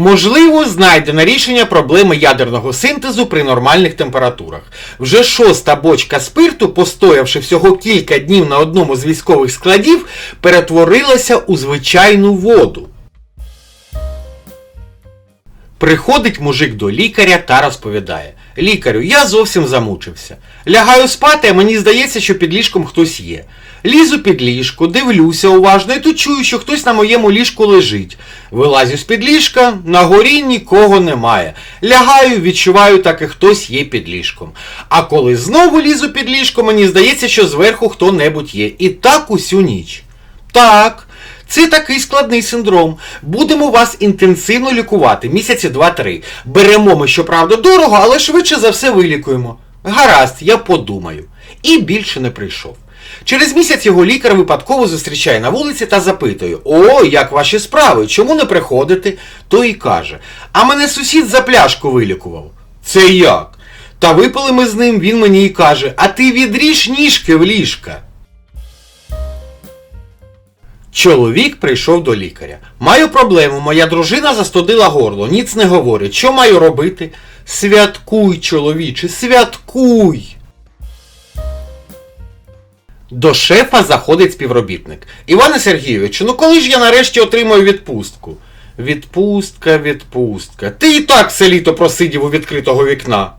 Можливо, знайдено рішення проблеми ядерного синтезу при нормальних температурах. Вже шоста бочка спирту, постоявши всього кілька днів на одному з військових складів, перетворилася у звичайну воду. Приходить мужик до лікаря та розповідає: Лікарю, я зовсім замучився. Лягаю спати, а мені здається, що під ліжком хтось є. Лізу під ліжко, дивлюся уважно і тут чую, що хтось на моєму ліжку лежить. Вилазю з під ліжка, на горі нікого немає. Лягаю, відчуваю, так і хтось є під ліжком. А коли знову лізу під ліжко, мені здається, що зверху хто-небудь є. І так усю ніч. Так. Це такий складний синдром. Будемо вас інтенсивно лікувати місяці 2-3. Беремо ми, щоправда, дорого, але швидше за все вилікуємо. Гаразд, я подумаю. І більше не прийшов. Через місяць його лікар випадково зустрічає на вулиці та запитує: О, як ваші справи? Чому не приходите? Той і каже: А мене сусід за пляшку вилікував. Це як? Та випили ми з ним, він мені і каже: А ти відріж ніжки в ліжка. Чоловік прийшов до лікаря. Маю проблему, моя дружина застудила горло, ніц не говорить. Що маю робити? Святкуй, чоловіче, святкуй. До шефа заходить співробітник. Іване Сергійовичу, ну коли ж я нарешті отримаю відпустку? Відпустка, відпустка. Ти і так все літо просидів у відкритого вікна.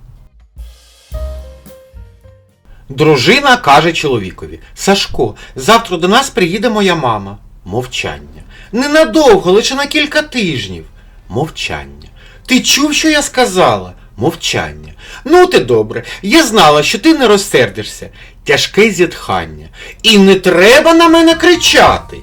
Дружина каже чоловікові: Сашко, завтра до нас приїде моя мама. Мовчання. Ненадовго, лише на кілька тижнів. Мовчання. Ти чув, що я сказала? Мовчання. Ну, ти добре, я знала, що ти не розсердишся. Тяжке зітхання. І не треба на мене кричати.